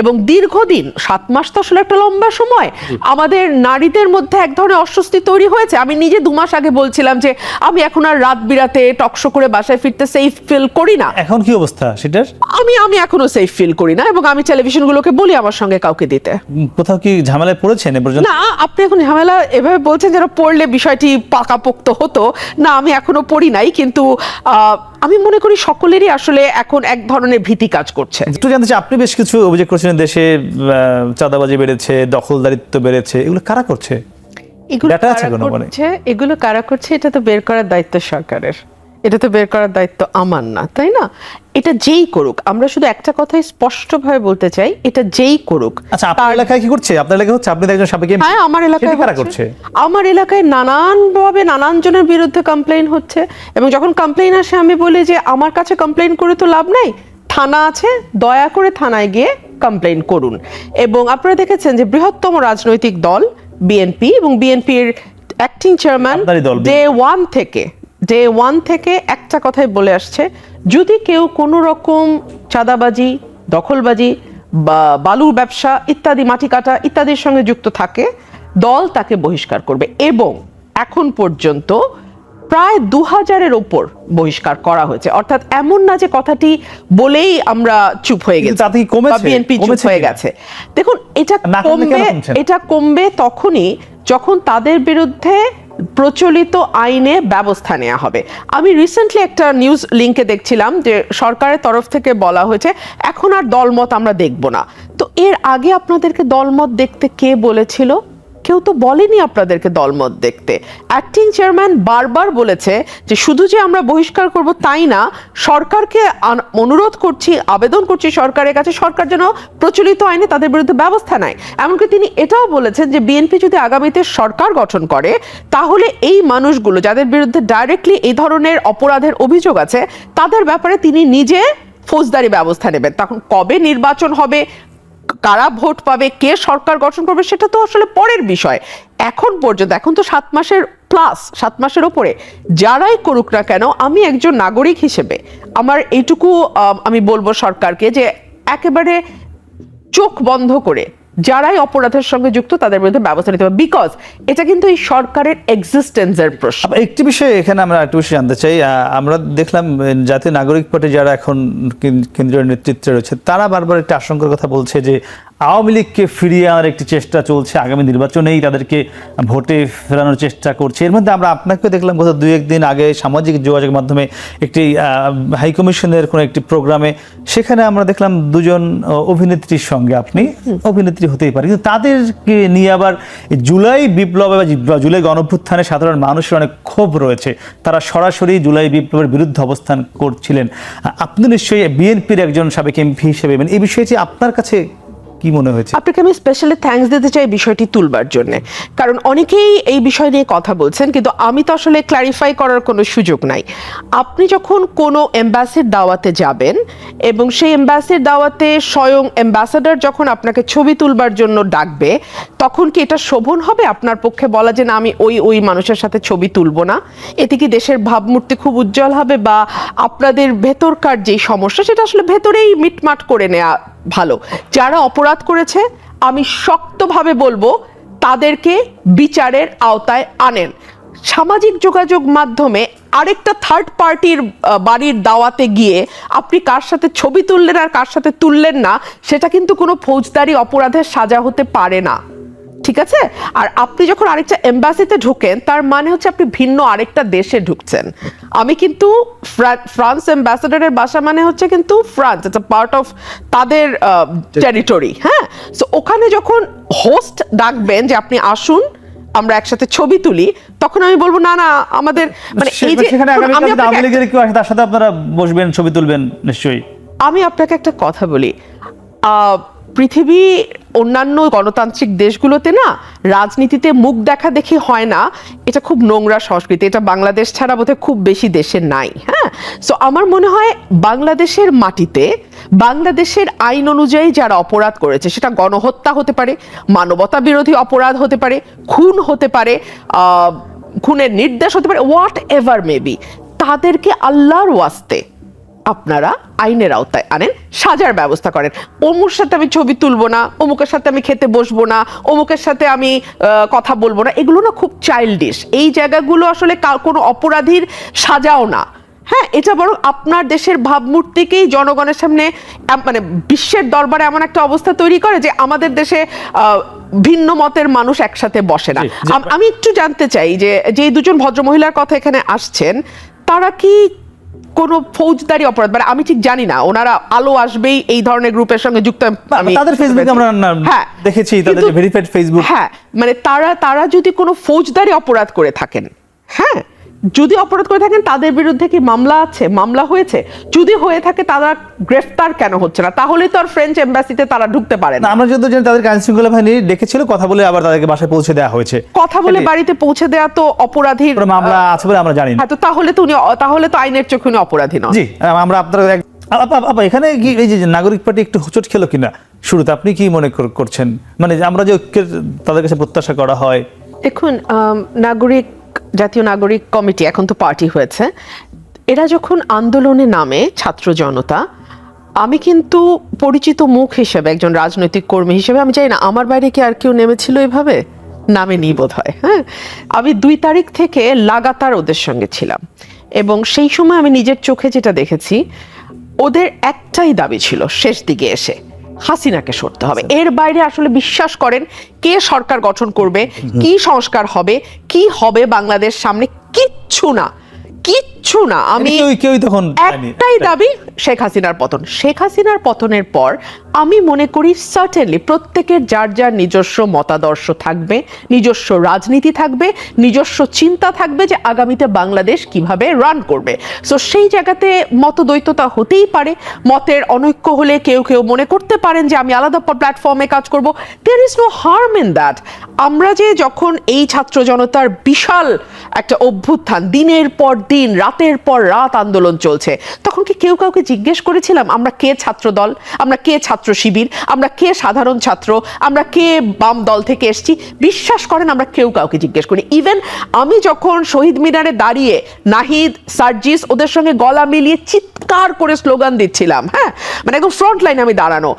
এবং দীর্ঘদিন সাত মাস তো আসলে একটা লম্বা সময় আমাদের নারীদের মধ্যে এক ধরনের অস্বস্তি তৈরি হয়েছে। আমি নিজে দু মাস আগে বলছিলাম যে আমি এখন আর রাত বিরাতে টকশো করে বাসায় ফিরতে সেফ ফিল করি না। এখন কি অবস্থা সেটার? আমি আমি এখনও সেফ ফিল করি না এবং আমি টেলিভিশনগুলোকে বলি আমার সঙ্গে কাউকে দিতে। কোথাও কি ঝামেলায় পড়েছেন পর্যন্ত? না আপনি এখন ঝামেলা এভাবে বলছেন যেন পড়লে বিষয়টি পাকাপোক্ত হতো। না আমি এখনও পড়ি নাই কিন্তু আমি মনে করি সকলেরই আসলে এখন এক ধরনের ভীতি কাজ করছে। একটু জানতে চাই আপনি বেশ কিছু অভিযোগ করছিলেন দেশে চাঁদাবাজি বেড়েছে দখলদারিত্ব বেড়েছে এগুলো কারা করছে? এগুলো কারা মানে? করছে? এগুলো কারা করছে? এটা তো বের করার দায়িত্ব সরকারের। এটা তো বের করার দায়িত্ব আমার না তাই না? এটা যেই করুক আমরা শুধু একটা কথাই স্পষ্টভাবে বলতে চাই এটা যেই করুক আচ্ছা আপনার এলাকায় কি করছে? আপনার এলাকায় হচ্ছে আপনি একজন সাবেক হ্যাঁ আমার এলাকায় কারা করছে? আমার এলাকায় নানান ভাবে নানান জনের বিরুদ্ধে কমপ্লেইন হচ্ছে। এবং যখন কমপ্লেইন আসে আমি বলি যে আমার কাছে কমপ্লেইন করে তো লাভ নাই থানা আছে দয়া করে থানায় গিয়ে কমপ্লেন করুন। এবং আপনারা দেখেছেন যে বৃহত্তম রাজনৈতিক দল বিএনপি এবং বিএনপির অ্যাক্টিং চেয়ারম্যান ডে ওয়ান থেকে ডে ওয়ান থেকে একটা কথাই বলে আসছে যদি কেউ কোনো রকম চাঁদাবাজি দখলবাজি বা বালুর ব্যবসা ইত্যাদি মাটি কাটা ইত্যাদির সঙ্গে যুক্ত থাকে দল তাকে বহিষ্কার করবে। এবং এখন পর্যন্ত প্রায় দু হাজারের ওপর বহিষ্কার করা হয়েছে। অর্থাৎ এমন না যে কথাটি বলেই আমরা চুপ হয়ে গেছি? বিএনপি চুপ হয়ে গেছে। দেখুন এটা কমবে এটা কমবে তখনই যখন তাদের বিরুদ্ধে প্রচলিত আইনে ব্যবস্থা নেওয়া হবে। আমি রিসেন্টলি একটা নিউজ লিংকে দেখছিলাম যে সরকারের তরফ থেকে বলা হয়েছে এখন আর দলমত আমরা দেখব না। তো এর আগে আপনাদেরকে দলমত দেখতে কে বলেছিল? কেউ তো বলেনি আপনাদেরকে দলমত দেখতে। অ্যাক্টিং চেয়ারম্যান বারবার বলেছে যে শুধু যে আমরা বহিষ্কার করব তাই না, সরকারকে অনুরোধ করছি, আবেদন করছি সরকারের কাছে, সরকার যেন প্রচলিত আইনে তাদের বিরুদ্ধে ব্যবস্থা নেয়। এমনকি তিনি এটাও বলেছেন যে বিএনপি যদি আগামীতে সরকার গঠন করে, তাহলে এই মানুষগুলো যাদের বিরুদ্ধে ডাইরেক্টলি এই ধরনের অপরাধের অভিযোগ আছে, তাদের ব্যাপারে তিনি নিজে ফৌজদারি ব্যবস্থা নেবেন। তখন কবে নির্বাচন হবে কারা ভোট পাবে, কে সরকার গঠন করবে, সেটা তো আসলে পরের বিষয়। এখন পর্যন্ত, এখন তো সাত মাসের প্লাস সাত মাসের ওপরে, যারাই করুক না কেন, আমি একজন নাগরিক হিসেবে, আমার এইটুকু আমি বলব সরকারকে যে একেবারে চোখ বন্ধ করে যারাই অপরাধের সঙ্গে যুক্ত, তাদের বিরুদ্ধে ব্যবস্থা নিতে হবে। বিকজ এটা কিন্তু এই সরকারের এক্সিস্টেন্সের প্রশ্ন। একটি বিষয় এখানে আমরা একটু বিষয় জানতে চাই। আমরা দেখলাম জাতীয় নাগরিক পার্টি যারা এখন কেন- কেন্দ্রীয় নেতৃত্বে রয়েছে, তারা বারবার একটা আশঙ্কার কথা বলছে যে আওয়ামী লীগকে ফিরিয়ে আনার একটি চেষ্টা চলছে আগামী নির্বাচনেই, তাদেরকে ভোটে ফেরানোর চেষ্টা করছে। এর মধ্যে আমরা আপনাকেও দেখলাম গত দুই একদিন আগে সামাজিক যোগাযোগ মাধ্যমে একটি হাইকমিশনের কোনো একটি প্রোগ্রামে, সেখানে আমরা দেখলাম দুজন অভিনেত্রীর সঙ্গে আপনি অভিনেত্রী হতেই পারে কিন্তু তাদেরকে নিয়ে আবার জুলাই বিপ্লব বা জুলাই গণভ্যুত্থানে সাধারণ মানুষের অনেক ক্ষোভ রয়েছে। তারা সরাসরি জুলাই বিপ্লবের বিরুদ্ধে অবস্থান করছিলেন। আপনি নিশ্চয়ই বিএনপির একজন সাবেক এমপি হিসেবে মানে এই বিষয়টি আপনার কাছে কি মনে হয়েছে? আপনাকে আমি স্পেশালি থ্যাঙ্কস দিতে চাই বিষয়টি তুলবার জন্য। কারণ অনেকেই এই বিষয় নিয়ে কথা বলছেন, কিন্তু আমি তো আসলে ক্ল্যারিফাই করার কোনো সুযোগ নাই। আপনি যখন কোনো এম্বাসির দাওয়াতে যাবেন এবং সেই এম্বাসির দাওয়াতে স্বয়ং অ্যাম্বাসাডার যখন আপনাকে ছবি তুলবার জন্য ডাকবে, তখন কি এটা শোভন হবে আপনার পক্ষে বলা যে, না, আমি ওই ওই মানুষের সাথে ছবি তুলবো না এতে কি দেশের ভাবমূর্তি খুব উজ্জ্বল হবে বা আপনাদের ভেতরকার যেই সমস্যা, সেটা আসলে ভেতরেই মিটমাট করে নেওয়া ভালো। যারা অপরাধ করেছে, আমি শক্তভাবে বলব, তাদেরকে বিচারের আওতায় আনেন। সামাজিক যোগাযোগ মাধ্যমে আরেকটা থার্ড পার্টির বাড়ির দাওয়াতে গিয়ে আপনি কার সাথে ছবি তুললেন আর কার সাথে তুললেন না, সেটা কিন্তু কোনো ফৌজদারি অপরাধের সাজা হতে পারে না। ঠিক আছে? আর আপনি যখন আরেকটা এম্বাসিতে ঢোকেন তার মানে হচ্ছে আপনি ভিন্ন আরেকটা দেশে ঢুকছেন। আমি কিন্তু ফ্রান্স অ্যাম্বাসাডারের বাসা মানে হচ্ছে কিন্তু ফ্রান্স এটা পার্ট অফ তাদের টেরিটরি হ্যাঁ? সো ওখানে যখন হোস্ট ডাকবেন যে আপনি আসুন আমরা একসাথে ছবি তুলি তখন আমি বলব না না আমাদের মানে এই যে আওয়ামী লীগের কেউ তার সাথে আপনারা বসবেন ছবি তুলবেন নিশ্চয়ই। আমি আপনাকে একটা কথা বলি। আহ, পৃথিবী অন্যান্য গণতান্ত্রিক দেশগুলোতে না, রাজনীতিতে মুখ দেখা দেখি হয় না। এটা খুব নোংরা সংস্কৃতি। এটা বাংলাদেশ ছাড়া বোধহয় খুব বেশি দেশে নাই হ্যাঁ? সো আমার মনে হয় বাংলাদেশের মাটিতে, বাংলাদেশের আইন অনুযায়ী যারা অপরাধ করেছে, সেটা গণহত্যা হতে পারে, মানবতা বিরোধী অপরাধ হতে পারে, খুন হতে পারে খুনের নির্দেশ হতে পারে হোয়াট এভার মেবি তাদেরকে আল্লাহর ওয়াস্তে আপনারা আইনের আওতায় আনেন সাজার ব্যবস্থা করেন। অমুর সাথে আমি ছবি তুলবো না অমুকের সাথে আমি খেতে বসবো না অমুকের সাথে আমি কথা বলব না এগুলো না খুব চাইল্ডিশ এই জায়গাগুলো আসলে কোনো অপরাধীর সাজাও না। হ্যাঁ এটা বরং আপনার দেশের ভাবমূর্তিকেই জনগণের সামনে মানে বিশ্বের দরবারে এমন একটা অবস্থা তৈরি করে যে আমাদের দেশে ভিন্ন মতের মানুষ একসাথে বসে না। আমি একটু জানতে চাই যে যে দুজন ভদ্রমহিলার কথা এখানে আসছেন তারা কি কোনো ফৌজদারি অপরাধ মানে আমি ঠিক জানি না ওনারা আলো আসবেই এই ধরনের গ্রুপের সঙ্গে যুক্ত আমি তাদের ফেসবুকে আমরা হ্যাঁ দেখেছি তাদের ভেরিফাইড ফেসবুক হ্যাঁ মানে তারা তারা যদি কোনো ফৌজদারি অপরাধ করে থাকেন হ্যাঁ যদি অপরাধ করে থাকেন তাদের বিরুদ্ধে কি মামলা আছে? মামলা হয়েছে? যদি হয়ে থাকে তারা গ্রেফতার কেন হচ্ছে না? তাহলে তো আর ফ্রেঞ্চ এম্বাসিতে তারা ঢুকতে পারে না। আমরা যত জানি তাদেরকে আইন শৃঙ্খলা বাহিনী ডেকেছিল কথা বলে আবার তাদেরকে বাসায় পৌঁছে দেওয়া হয়েছে। কথা বলে বাড়িতে পৌঁছে দেওয়া তো অপরাধীর মামলা আছে বলে আমরা জানি না। হ্যাঁ তো তাহলে তো উনি তাহলে তো আইনের চোখে উনি অপরাধী নন। জি আমরা আপনার এক- আপা এখানে কি এই যে নাগরিক পার্টি একটু হোঁচট খেলো কিনা? শুরুতে আপনি কি মনে করছেন? মানে যে আমরা যে ঐক্যের তাদের কাছে প্রত্যাশা করা হয়। দেখুন নাগরিক জাতীয় নাগরিক কমিটি, এখন তো পার্টি হয়েছে, এরা যখন আন্দোলনে নামে ছাত্র জনতা, আমি কিন্তু পরিচিত মুখ হিসেবে, একজন রাজনৈতিক কর্মী হিসেবে, আমি চাই না, আমার বাইরে কি আর কেউ নেমেছিল এভাবে? নামে নি বোধ হয় হ্যাঁ? আমি দুই তারিখ থেকে লাগাতার ওদের সঙ্গে ছিলাম, এবং সেই সময় আমি নিজের চোখে যেটা দেখেছি, ওদের একটাই দাবি ছিল, শেষ দিকে এসে। হাসিনাকে সরতে হবে। এর বাইরে আসলে বিশ্বাস করেন কে সরকার গঠন করবে কি সংস্কার হবে কি হবে বাংলাদেশ সামনে কিচ্ছু না কিচ্ছু না। আমি কেউই তখন একটাই দাবি শেখ হাসিনার পতন। শেখ হাসিনার পতনের পর আমি মনে করি সার্টেনলি প্রত্যেকের যার যার নিজস্ব মতাদর্শ থাকবে নিজস্ব রাজনীতি থাকবে নিজস্ব চিন্তা থাকবে যে আগামীতে বাংলাদেশ কীভাবে রান করবে। সো সেই জায়গাতে মতদ্বৈততা হতেই পারে। মতের অনৈক্য হলে কেউ কেউ মনে করতে পারেন যে আমি আলাদা প্ল্যাটফর্মে কাজ করব। There is no harm in that আমরা যে যখন এই ছাত্র জনতার বিশাল একটা অভ্যুত্থান দিনের পর দিন রাতের পর রাত আন্দোলন চলছে। তখন কি কেউ কাউকে জিজ্ঞেস করেছিলাম, আমরা কে ছাত্র দল, আমরা কে ছাত্র শিবির, আমরা কে সাধারণ ছাত্র, আমরা কে বাম দল থেকে এসেছি? বিশ্বাস করেন, আমরা কেউ কাউকে জিজ্ঞেস করি ইভেন আমি যখন শহীদ মিনারে দাঁড়িয়ে নাহিদ, সার্জিস ওদের সঙ্গে গলা মিলিয়ে চিৎকার করে স্লোগান দিচ্ছিলাম হ্যাঁ? মানে একদম ফ্রন্ট লাইনে আমি দাঁড়ানো।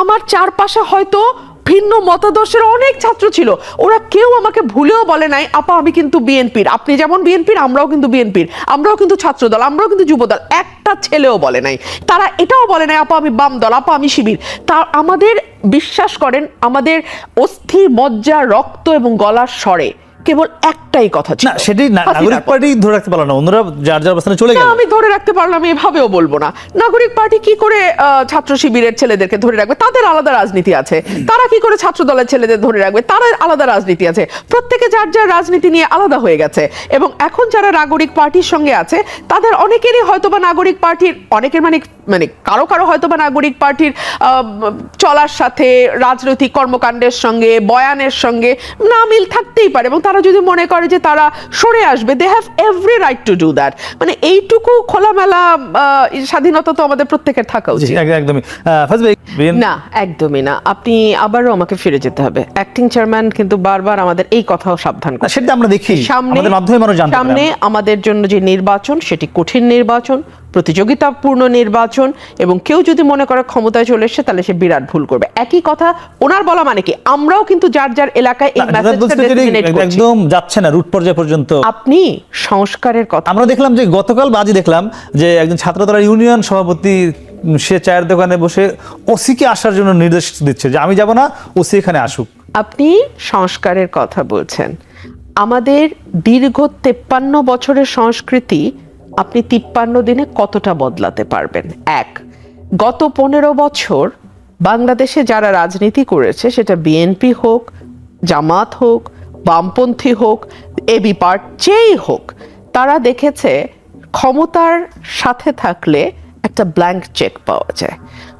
আমার চারপাশে হয়তো ভিন্ন মতাদর্শের অনেক ছাত্র ছিল। ওরা কেউ আমাকে ভুলেও বলে নাই, আপা, আমি কিন্তু বিএনপির। আপনি যেমন বিএনপির, আমরাও কিন্তু বিএনপির। আমরাও কিন্তু ছাত্রদল, আমরাও কিন্তু যুবদল। একটা ছেলেও বলে নাই। তারা এটাও বলে নাই, আপা, আমি বাম দল, আপা, আমি শিবির। তা আমাদের বিশ্বাস করেন, আমাদের অস্থি মজ্জা রক্ত এবং গলার স্বরে কেবল একটাই কথা ছিল। না সেটি না- হাসিনার নাগরিক পার্টি ধরে রাখতে পারল না অন্যরা যার যার অবস্থানে চলে গেল। আমি ধরে রাখতে পারলাম এভাবেও বলব না। নাগরিক পার্টি কি করে ছাত্র শিবিরের ছেলেদেরকে ধরে রাখবে? তাদের আলাদা রাজনীতি আছে। তারা কি করে ছাত্র দলের ছেলেদের ধরে রাখবে? তারা আলাদা রাজনীতি আছে। প্রত্যেকে যার যার রাজনীতি নিয়ে আলাদা হয়ে গেছে। এবং এখন যারা নাগরিক পার্টির সঙ্গে আছে তাদের অনেকেরই হয়তোবা নাগরিক পার্টির অনেকের মানে মানে কারও কারও হয়তোবা নাগরিক পার্টির চলার সাথে রাজনৈতিক কর্মকাণ্ডের সঙ্গে বয়ানের সঙ্গে না মিল থাকতেই পারে। এবং তারা যদি মনে করে যে তারা সরে আসবে। They have every right to do that মানে এইটুকু খোলামেলা স্বাধীনতা তো আমাদের প্রত্যেকের থাকা উচিত। একদমই। না একদমই না। আপনি আবারও আমাকে ফিরে যেতে হবে। অ্যাক্টিং চেয়ারম্যান কিন্তু বারবার আমাদের এই কথাও সাবধান করে সেটা আমরা দেখি। সামনে আমাদের মাধ্যমে মানুষ জানতে সামনে আমাদের জন্য যে নির্বাচন সেটি কঠিন নির্বাচন। প্রতিযোগিতাপূর্ণ নির্বাচন এবং কেউ যদি মনে করে ক্ষমতায় চলে এসে তাহলে সে বিরাট ভুল করবে। একই কথা ওনার বলা মানে কি? আমরাও কিন্তু যার যার এলাকায় এই মেসেজটা। একদম যাচ্ছে না রুট পর্যায়ে পর্যন্ত। আপনি সংস্কারের কথা আমরা দেখলাম যে গতকাল বাজি দেখলাম যে একজন ছাত্রদলের ইউনিয়ন সভাপতি সে চায়ের দোকানে বসে ওসিকে আসার জন্য নির্দেশ দিচ্ছে যে আমি যাব না ওসি এখানে আসুক। আপনি সংস্কারের কথা বলছেন। আমাদের দীর্ঘ তেপ্পান্ন বছরের সংস্কৃতি আপনি তিপ্পান্ন দিনে কতটা বদলাতে পারবেন? এক গত পনেরো বছর বাংলাদেশে যারা রাজনীতি করেছে সেটা বিএনপি হোক জামাত হোক বামপন্থী হোক এবি পার্ট যেই হোক তারা দেখেছে ক্ষমতার সাথে থাকলে একটা ব্ল্যাঙ্ক চেক পাওয়া যায়।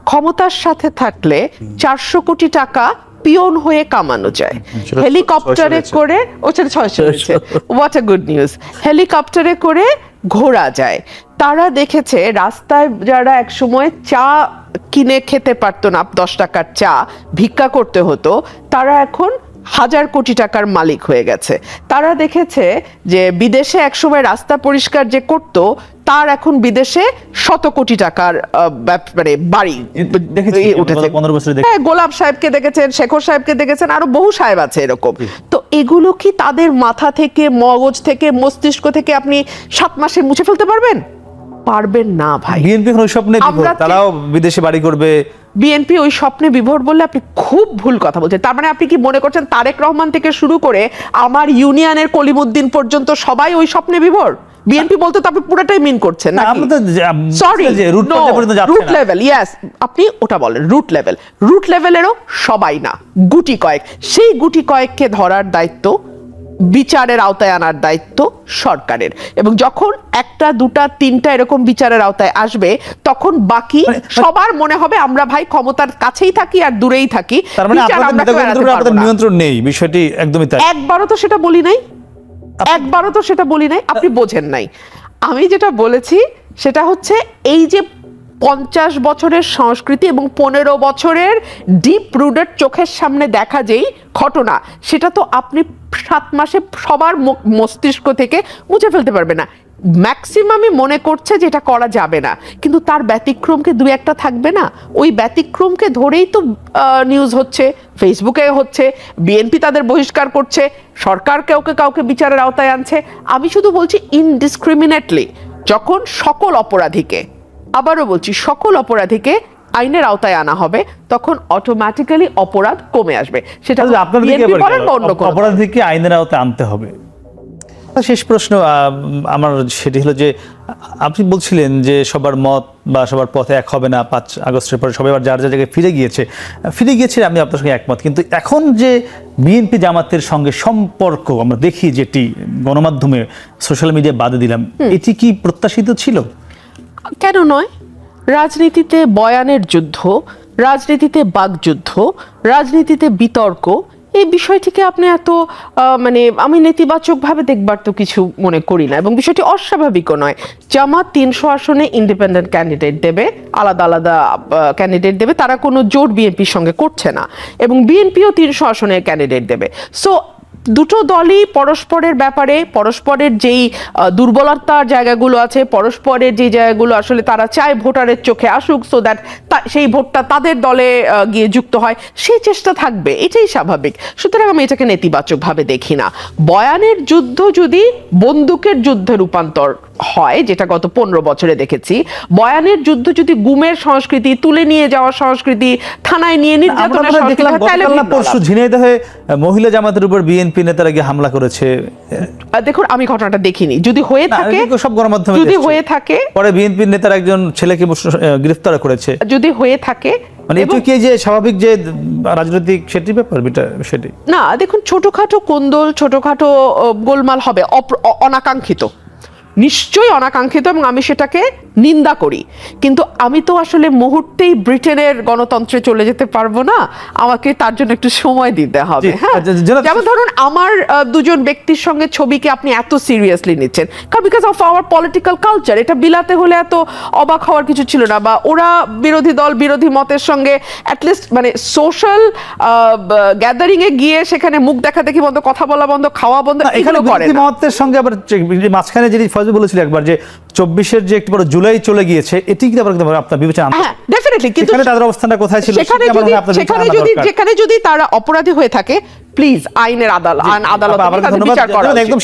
ক্ষমতার সাথে থাকলে চারশো কোটি টাকা পিয়ন হয়ে কামানো যায়। হেলিকপ্টারে করে ও সেটা ছয়শো হয়েছে হোয়াট এ গুড নিউজ হেলিকপ্টারে করে ঘোরা যায়। তারা দেখেছে রাস্তায় যারা একসময় চা কিনে খেতে পারতো না, দশ টাকার চা, ভিক্ষা করতে হতো, তারা এখন হাজার কোটি টাকার মালিক হয়ে গেছে। তারা দেখেছে যে বিদেশে একসময় রাস্তা পরিষ্কার যে করত তার এখন বিদেশে শত কোটি টাকার মানে বাড়ি উঠেছে। গত 15 বছরে দেখেছি। হ্যাঁ গোলাপ সাহেবকে দেখেছেন শেখর সাহেবকে দেখেছেন আরও বহু সাহেব আছে এরকম। তো এগুলো কি তাদের মাথা থেকে মগজ থেকে মস্তিষ্ক থেকে আপনি সাত মাসে মুছে ফেলতে পারবেন? পারবেন না ভাই। বিএনপি ওই স্বপ্নে তারাও বিদেশে বাড়ি করবে বিএনপি ওই স্বপ্নে বিভোর বললে আপনি খুব ভুল কথা বলছেন। তার মানে আপনি কি মনে করছেন তারেক রহমান থেকে শুরু করে আমার ইউনিয়নের কলিমুদ্দিন পর্যন্ত সবাই ওই স্বপ্নে বিভোর? বিএনপি বলতে তো আপনি পুরোটাই মিন করছেন সরি রুট। লেভেল ইয়েস আপনি ওটা বলেন রুট লেভেল রুট লেভেলেরও সবাই না গুটি কয়েক। সেই গুটি কয়েককে ধরার দায়িত্ব বিচারের আওতায় আনার দায়িত্ব সরকারের। এবং যখন একটা দুটা তিনটা এরকম বিচারের আওতায় আসবে তখন বাকি মানে- সবার মনে হবে আমরা ভাই ক্ষমতার কাছেই থাকি আর দূরেই থাকি। মানে। নিয়ন্ত্রণ নেই বিষয়টি একদমই তাই। একবারও তো সেটা বলি নাই। একবারও তো সেটা বলি নাই। আপনি বোঝেন নাই। আমি যেটা বলেছি সেটা হচ্ছে এই যে পঞ্চাশ বছরের সংস্কৃতি এবং পনেরো বছরের ডিপ রুডেড চোখের সামনে দেখা যেই ঘটনা, সেটা তো আপনি সাত মাসে সবার মস্তিষ্ক থেকে মুছে ফেলতে পারবে না। ম্যাক্সিমামই মনে করছে যে এটা করা যাবে না। কিন্তু তার ব্যতিক্রমকে দু একটা থাকবে না? ওই ব্যতিক্রমকে ধরেই তো নিউজ হচ্ছে ফেসবুকে হচ্ছে বিএনপি তাদের বহিষ্কার করছে, সরকার কাউকে কাউকে বিচারের আওতায় আনছে। আমি শুধু বলছি ইনডিসক্রিমিনেটলি যখন সকল অপরাধীকে আবারও বলছি সকল অপরাধীকে আইনের আওতায় আনা হবে তখন অটোমেটিক্যালি অপরাধ কমে আসবে। সেটা দল। অপরাধীকে আইনের আওতায় আনতে হবে। শেষ প্রশ্ন আমার সেটি হলো যে আপনি বলছিলেন যে সবার মত বা সবার পথে এক হবে না পাঁচ আগস্টের পরে সবাই আবার যার যার জায়গায় ফিরে গিয়েছে। ফিরে গিয়েছে আমি আপনার সঙ্গে একমত। কিন্তু এখন যে বিএনপি জামাতের সঙ্গে সম্পর্ক আমরা দেখি যেটি গণমাধ্যমে সোশ্যাল মিডিয়া বাদে দিলাম এটি কি প্রত্যাশিত ছিল? কেন নয়? রাজনীতিতে বয়ানের যুদ্ধ, রাজনীতিতে বাকযুদ্ধ, রাজনীতিতে বিতর্ক, এই বিষয়টিকে আপনি এত মানে আমি নেতিবাচকভাবে দেখবার তো কিছু মনে করি না এবং বিষয়টি অস্বাভাবিকও নয়। জামাত তিনশো আসনে ইন্ডিপেন্ডেন্ট ক্যান্ডিডেট দেবে, আলাদা আলাদা ক্যান্ডিডেট দেবে, তারা কোনো জোট বিএনপির সঙ্গে করছে না এবং বিএনপিও তিনশো আসনের ক্যান্ডিডেট দেবে। সো দুটো দলই পরস্পরের ব্যাপারে পরস্পরের যেই দুর্বলতার জায়গাগুলো আছে পরস্পরের যে জায়গাগুলো আসলে তারা চায় ভোটারের চোখে আসুক সো দ্যাট সেই ভোটটা তাদের দলে গিয়ে যুক্ত হয় সেই চেষ্টা থাকবে এটাই স্বাভাবিক। সুতরাং আমি এটাকে নেতিবাচকভাবে দেখি না। বয়ানের যুদ্ধ যদি বন্দুকের যুদ্ধে রূপান্তর হয় যেটা গত পনেরো বছরে দেখেছি বয়ানের যুদ্ধ যদি গুমের সংস্কৃতি তুলে নিয়ে যাওয়ার সংস্কৃতি থানায় নিয়ে নির্যাতনের সংস্কৃতি তাহলে পরশু ঝিনাইদহে মহিলা জামাতের উপর বিএনপি নেতারা গিয়ে হামলা করেছে। দেখুন আমি ঘটনাটা দেখিনি। যদি হয়ে থাকে সব গণমাধ্যমে যদি হয়ে থাকে পরে বিএনপির নেতার একজন ছেলেকে গ্রেফতার করেছে। যদি হয়ে থাকে মানে এটু কি যে স্বাভাবিক যে রাজনৈতিক সেটি ব্যাপার বিটা- সেটি? না দেখুন ছোটখাটো কোন্দল ছোটখাটো গোলমাল হবে অনাকাঙ্ক্ষিত। নিশ্চয়ই অনাকাঙ্ক্ষিত এবং আমি সেটাকে নিন্দা করি। কিন্তু আমি তো আসলে মুহূর্তেই ব্রিটেনের গণতন্ত্রে চলে যেতে পারব না। আমাকে তার জন্য একটু সময় দিতে হবে হ্যাঁ? আচ্ছা, যেমন ধরুন আমার দুজন ব্যক্তির সঙ্গে ছবিকে আপনি এত সিরিয়াসলি নিচ্ছেন। কারণ because of our political culture এটা বিলাতে হলে এত অবাক হওয়ার কিছু ছিল না। বা ওরা বিরোধী দল বিরোধী মতের সঙ্গে অ্যাটলিস্ট মানে সোশ্যাল গ্যাদারিং এ গিয়ে সেখানে মুখ দেখা দেখি বন্ধ কথা বলা বন্ধ খাওয়া বন্ধ এখানে না। সঙ্গে আবার মাঝখানে যেটি ফয়জ বলেছিল একবার যে চব্বিশের যে একটু বড় জুলাই চলে গিয়েছে এটি কি আবার আপনার বিবেচনা হ্যাঁ ডেফিনেটলি কিন্তু সেখানে তাদের অবস্থানটা কোথায় ছিল সেখানে যদি সেখানে যদি সেখানে যেখানে যদি তারা অপরাধী হয়ে থাকে প্লিজ আইনের আদালত আদালত বিচার করা একদম